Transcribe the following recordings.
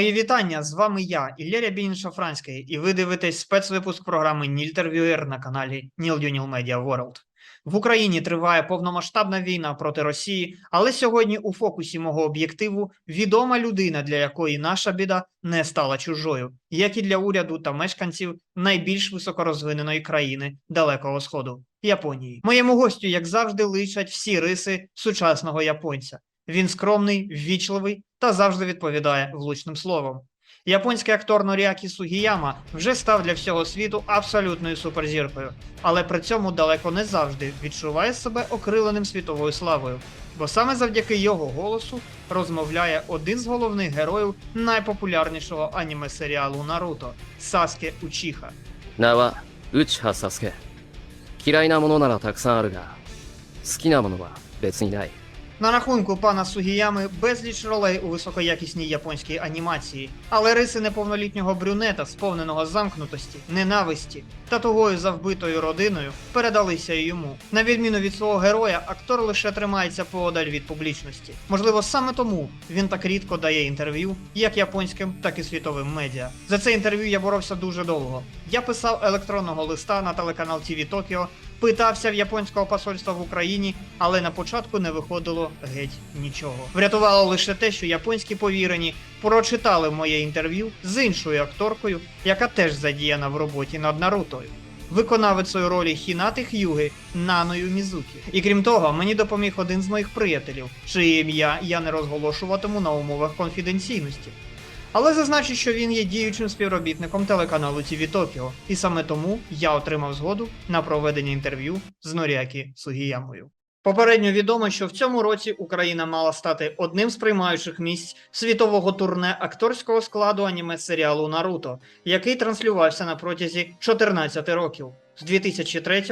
Мої вітання. З вами я, Ілля Рябінін Шафранський, і ви дивитесь спецвипуск програми Нільтерв'юєр на каналі Ніл Юніл Media World. В Україні триває повномасштабна війна проти Росії, але сьогодні у фокусі мого об'єктиву відома людина, для якої наша біда не стала чужою, як і для уряду та мешканців найбільш високорозвиненої країни Далекого Сходу Японії. Моєму гостю, як завжди, личать всі риси сучасного японця. Він скромний, ввічливий та завжди відповідає влучним словом. Японський актор Норіакі Сугіяма вже став для всього світу абсолютною суперзіркою, але при цьому далеко не завжди відчуває себе окриленим світовою славою, бо саме завдяки його голосу розмовляє один з головних героїв найпопулярнішого аніме серіалу Наруто Саске Учіха. 名は内葉サスケ嫌いなものならたくさんあるが好きなものは別にない На рахунку пана Сугіями безліч ролей у високоякісній японській анімації, але риси неповнолітнього брюнета, сповненого замкнутості, ненависті та тугою за вбитою родиною, передалися йому. На відміну від свого героя, актор лише тримається поодаль від публічності. Можливо, саме тому він так рідко дає інтерв'ю, як японським, так і світовим медіа. За це інтерв'ю я боровся дуже довго. Я писав електронного листа на телеканал TV Токіо, питався в японського посольства в Україні, але на початку не виходило геть нічого. Врятувало лише те, що японські повірені прочитали моє інтерв'ю з іншою акторкою, яка теж задіяна в роботі над Нарутою. Виконавицею ролі Хінати Х'юги Наною Мізукі. І крім того, мені допоміг один з моїх приятелів, чиє ім'я я не розголошуватиму на умовах конфіденційності. Але зазначу, що він є діючим співробітником телеканалу TV Токіо, і саме тому я отримав згоду на проведення інтерв'ю з Норіакі Сугіямою. Попередньо відомо, що в цьому році Україна мала стати одним з приймаючих місць світового турне акторського складу аніме серіалу Наруто, який транслювався на протязі 14 років з 2003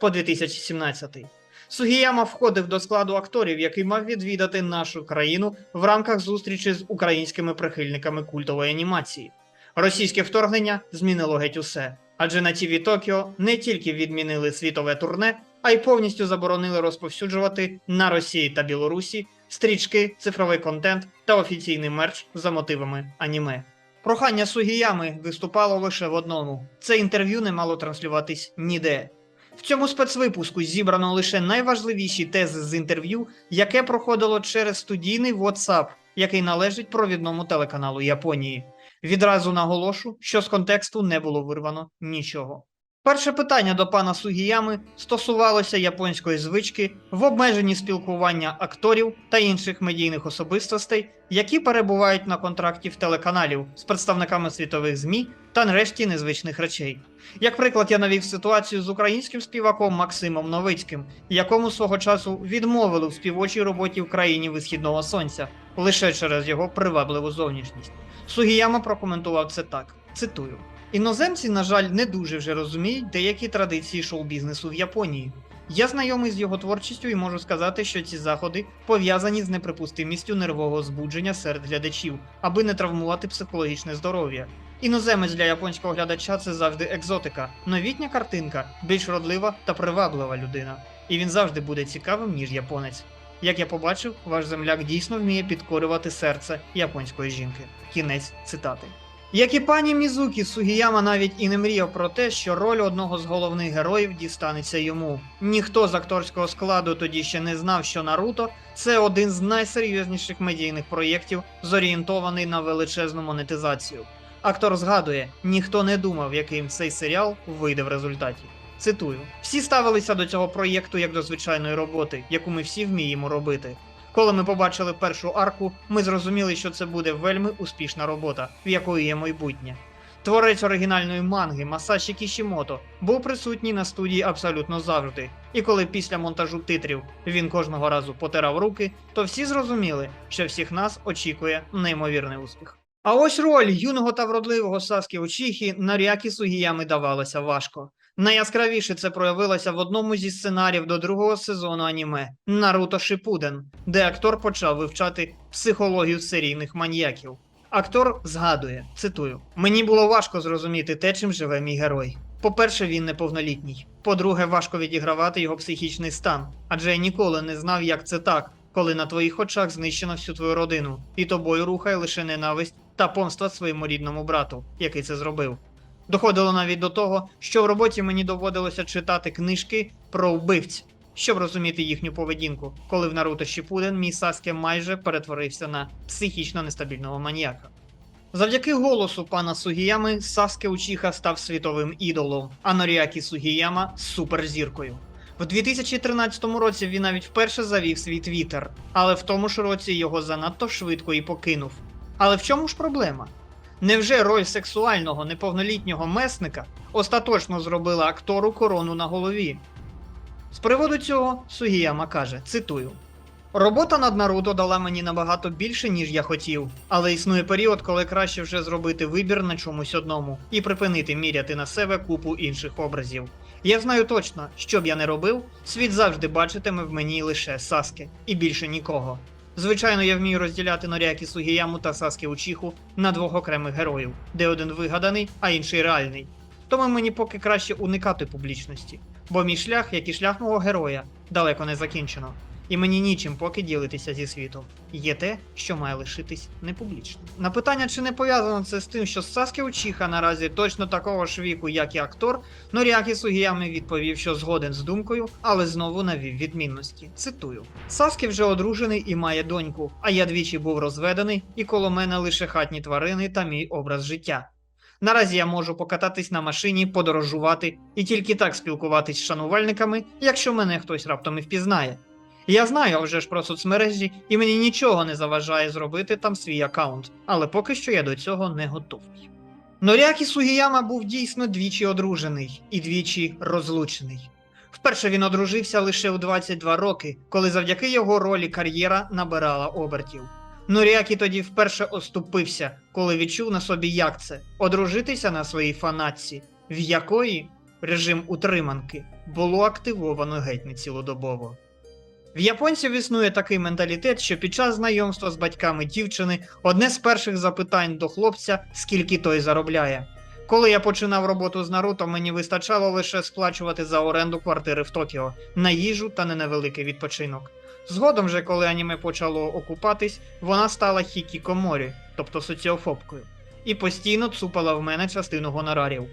по 2017. Сугіяма входив до складу акторів, який мав відвідати нашу країну в рамках зустрічі з українськими прихильниками культової анімації. Російське вторгнення змінило геть усе, адже на ТІВІ Токіо не тільки відмінили світове турне, а й повністю заборонили розповсюджувати на Росії та Білорусі стрічки, цифровий контент та офіційний мерч за мотивами аніме. Прохання Сугіями виступало лише в одному: це інтерв'ю не мало транслюватись ніде. В цьому спецвипуску зібрано лише найважливіші тези з інтерв'ю, яке проходило через студійний WhatsApp, який належить провідному телеканалу Японії. Відразу наголошу, що з контексту не було вирвано нічого. Перше питання до пана Сугіями стосувалося японської звички в обмеженні спілкування акторів та інших медійних особистостей, які перебувають на контракті в телеканалів з представниками світових ЗМІ та нарешті незвичних речей. Як приклад, я навів ситуацію з українським співаком Максимом Новицьким, якому свого часу відмовили в співочій роботі в країні висхідного сонця лише через його привабливу зовнішність. Сугіяма прокоментував це так: цитую. Іноземці, на жаль, не дуже вже розуміють деякі традиції шоу-бізнесу в Японії. Я знайомий з його творчістю і можу сказати, що ці заходи пов'язані з неприпустимістю нервового збудження серед глядачів, аби не травмувати психологічне здоров'я. Іноземець для японського глядача це завжди екзотика, новітня картинка, більш родлива та приваблива людина. І він завжди буде цікавим, ніж японець. Як я побачив, ваш земляк дійсно вміє підкорювати серце японської жінки. Кінець цитати. Як і пані Мізукі, Сугіяма навіть і не мріяв про те, що роль одного з головних героїв дістанеться йому. Ніхто з акторського складу тоді ще не знав, що Наруто це один з найсерйозніших медійних проєктів, зорієнтований на величезну монетизацію. Актор згадує, ніхто не думав, яким цей серіал вийде в результаті. Цитую: всі ставилися до цього проєкту як до звичайної роботи, яку ми всі вміємо робити. Коли ми побачили першу арку, ми зрозуміли, що це буде вельми успішна робота, в якої є майбутнє. Творець оригінальної манги Масаші Кішімото був присутній на студії абсолютно завжди. І коли після монтажу титрів він кожного разу потирав руки, то всі зрозуміли, що всіх нас очікує неймовірний успіх. А ось роль юного та вродливого Саскі Очіхі Наріакі Сугіями давалася важко. Найяскравіше це проявилося в одному зі сценаріїв до другого сезону аніме Наруто Шипуден, де актор почав вивчати психологію серійних маньяків. Актор згадує, цитую: мені було важко зрозуміти те, чим живе мій герой. По-перше, він неповнолітній. По-друге, важко відігравати його психічний стан, адже я ніколи не знав, як це так, коли на твоїх очах знищено всю твою родину, і тобою рухає лише ненависть та помста своєму рідному брату, який це зробив. Доходило навіть до того, що в роботі мені доводилося читати книжки про вбивць, щоб розуміти їхню поведінку, коли в Наруто Шіпуден мій Саске майже перетворився на психічно нестабільного маніяка. Завдяки голосу пана Сугіями Саске Учіха став світовим ідолом, а Норіакі Сугіяма суперзіркою. В 2013 році він навіть вперше завів свій твіттер, але в тому ж році його занадто швидко і покинув. Але в чому ж проблема? Невже роль сексуального неповнолітнього месника остаточно зробила актору корону на голові? З приводу цього Сугіяма каже: цитую. Робота над Наруто дала мені набагато більше, ніж я хотів, але існує період, коли краще вже зробити вибір на чомусь одному і припинити міряти на себе купу інших образів. Я знаю точно, що б я не робив, світ завжди бачитиме в мені лише Саске і більше нікого. Звичайно, я вмію розділяти Норякі Сугіяму та Саскі Учіху на двох окремих героїв, де один вигаданий, а інший реальний. Тому мені поки краще уникати публічності, бо мій шлях, як і шлях мого героя, далеко не закінчено. І мені нічим поки ділитися зі світом. Є те, що має лишитись непублічним. На питання, чи не пов'язано це з тим, що Саске Учіха наразі точно такого ж віку, як і актор, Норіакі Сугіями відповів, що згоден з думкою, але знову навів відмінності. Цитую: Саскі вже одружений і має доньку, а я двічі був розведений, і коло мене лише хатні тварини та мій образ життя. Наразі я можу покататись на машині, подорожувати і тільки так спілкуватись з шанувальниками, якщо мене хтось раптом і впізнає. Я знаю вже ж про соцмережі, і мені нічого не заважає зробити там свій аккаунт, але поки що я до цього не готовий. Норякі Сугіяма був дійсно двічі одружений і двічі розлучений. Вперше він одружився лише у 22 роки, коли завдяки його ролі кар'єра набирала обертів. Норіакі тоді вперше оступився, коли відчув на собі, як це одружитися на своїй фанатці, в якої режим утриманки було активовано геть не цілодобово. В японців існує такий менталітет, що під час знайомства з батьками дівчини одне з перших запитань до хлопця, скільки той заробляє. Коли я починав роботу з Наруто, мені вистачало лише сплачувати за оренду квартири в Токіо, на їжу та на невеликий відпочинок. Згодом же, коли аніме почало окупатись, вона стала хікікоморі, тобто соціофобкою, і постійно цупала в мене частину гонорарів.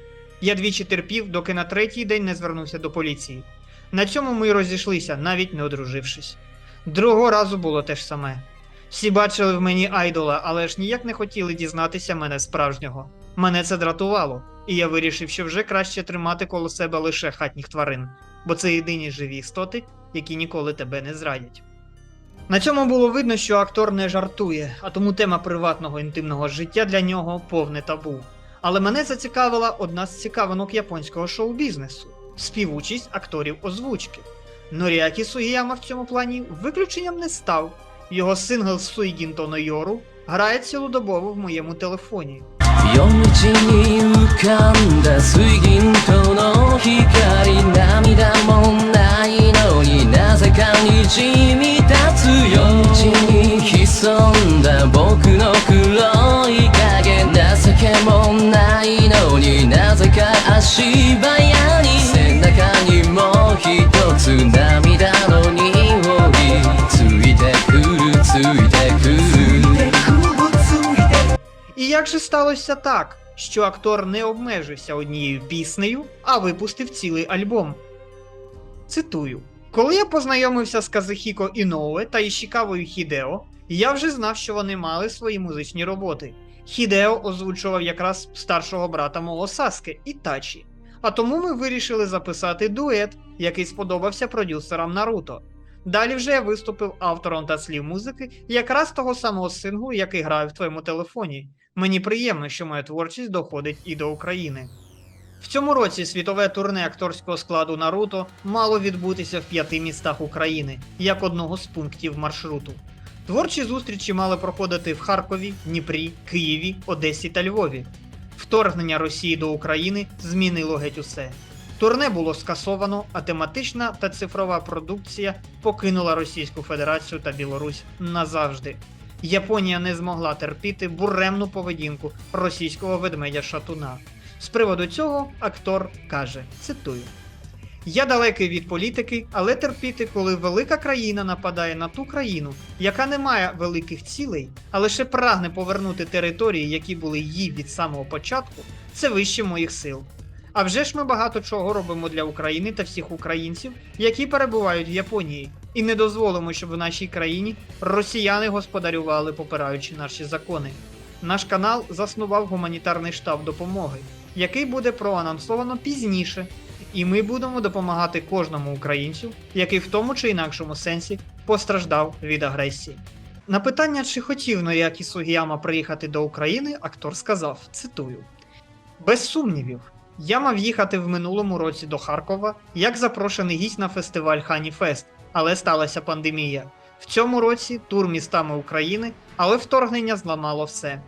Я двічі терпів, доки на третій день не звернувся до поліції. На цьому ми й розійшлися, навіть не одружившись. Другого разу було те ж саме. Всі бачили в мені айдола, але ж ніяк не хотіли дізнатися мене справжнього. Мене це дратувало, і я вирішив, що вже краще тримати коло себе лише хатніх тварин, бо це єдині живі істоти, які ніколи тебе не зрадять. На цьому було видно, що актор не жартує, а тому тема приватного інтимного життя для нього повне табу. Але мене зацікавила одна з цікавинок японського шоу-бізнесу співучість акторів озвучки. Норіакі Сугіяма в цьому плані виключенням не став. Його сингл Суйгін то Нойору грає цілодобово в моєму телефоні. 夜 І як же сталося так, що актор не обмежився однією піснею, а випустив цілий альбом? Цитую: Коли я познайомився з Казахіко Іноуе та Ішікавою Хідео, я вже знав, що вони мали свої музичні роботи. Хідео озвучував якраз старшого брата мого Саске Ітачі. А тому ми вирішили записати дует, який сподобався продюсерам Наруто. Далі вже я виступив автором та слів музики якраз того самого синглу, який грає в твоєму телефоні. Мені приємно, що моя творчість доходить і до України. В цьому році світове турне акторського складу Наруто мало відбутися в п'яти містах України, як одного з пунктів маршруту. Творчі зустрічі мали проходити в Харкові, Дніпрі, Києві, Одесі та Львові. Вторгнення Росії до України змінило геть усе. Турне було скасовано, а тематична та цифрова продукція покинула Російську Федерацію та Білорусь назавжди. Японія не змогла терпіти буремну поведінку російського ведмедя Шатуна. З приводу цього актор каже: цитую: Я далекий від політики, але терпіти, коли велика країна нападає на ту країну, яка не має великих цілей, а лише прагне повернути території, які були її від самого початку, це вище моїх сил. А вже ж ми багато чого робимо для України та всіх українців, які перебувають в Японії, і не дозволимо, щоб в нашій країні росіяни господарювали, попираючи наші закони. Наш канал заснував гуманітарний штаб допомоги, який буде проанонсовано пізніше, і ми будемо допомагати кожному українцю, який в тому чи інакшому сенсі постраждав від агресії. На питання, чи хотів Ноякі Сугіяма приїхати до України, актор сказав: цитую: Без сумнівів, я мав їхати в минулому році до Харкова як запрошений гість на фестиваль Ханіфест, але сталася пандемія. В цьому році тур містами України, але вторгнення зламало все.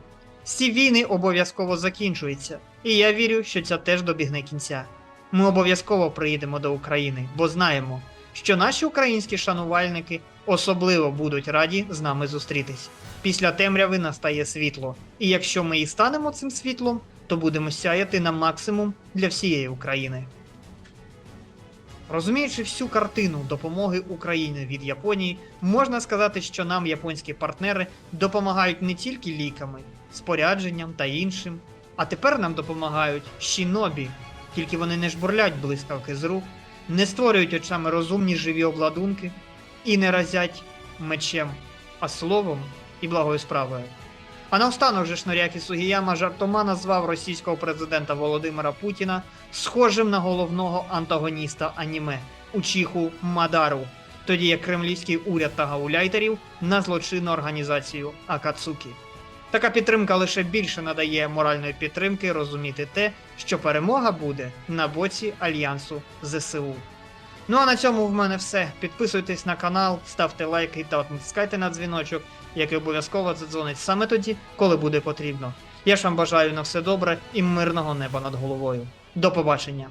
Всі війни обов'язково закінчуються, і я вірю, що ця теж добігне кінця. Ми обов'язково приїдемо до України, бо знаємо, що наші українські шанувальники особливо будуть раді з нами зустрітись. Після темряви настає світло, і якщо ми і станемо цим світлом, то будемо сяяти на максимум для всієї України. Розуміючи всю картину допомоги України від Японії, можна сказати, що нам японські партнери допомагають не тільки ліками, спорядженням та іншим, а тепер нам допомагають щінобі, тільки вони не жбурлять блискавки з рук, не створюють очами розумні живі обладунки і не разять мечем, а словом і благою справою. А наостанок же Шнорякі Сугіяма жартома назвав російського президента Володимира Путіна схожим на головного антагоніста аніме Учіху Мадару, тоді як кремлівський уряд та гауляйтерів на злочинну організацію Акацукі. Така підтримка лише більше надає моральної підтримки розуміти те, що перемога буде на боці альянсу ЗСУ. Ну а на цьому в мене все. Підписуйтесь на канал, ставте лайки та натискайте на дзвіночок, який обов'язково задзвонить саме тоді, коли буде потрібно. Я ж вам бажаю на все добре і мирного неба над головою. До побачення!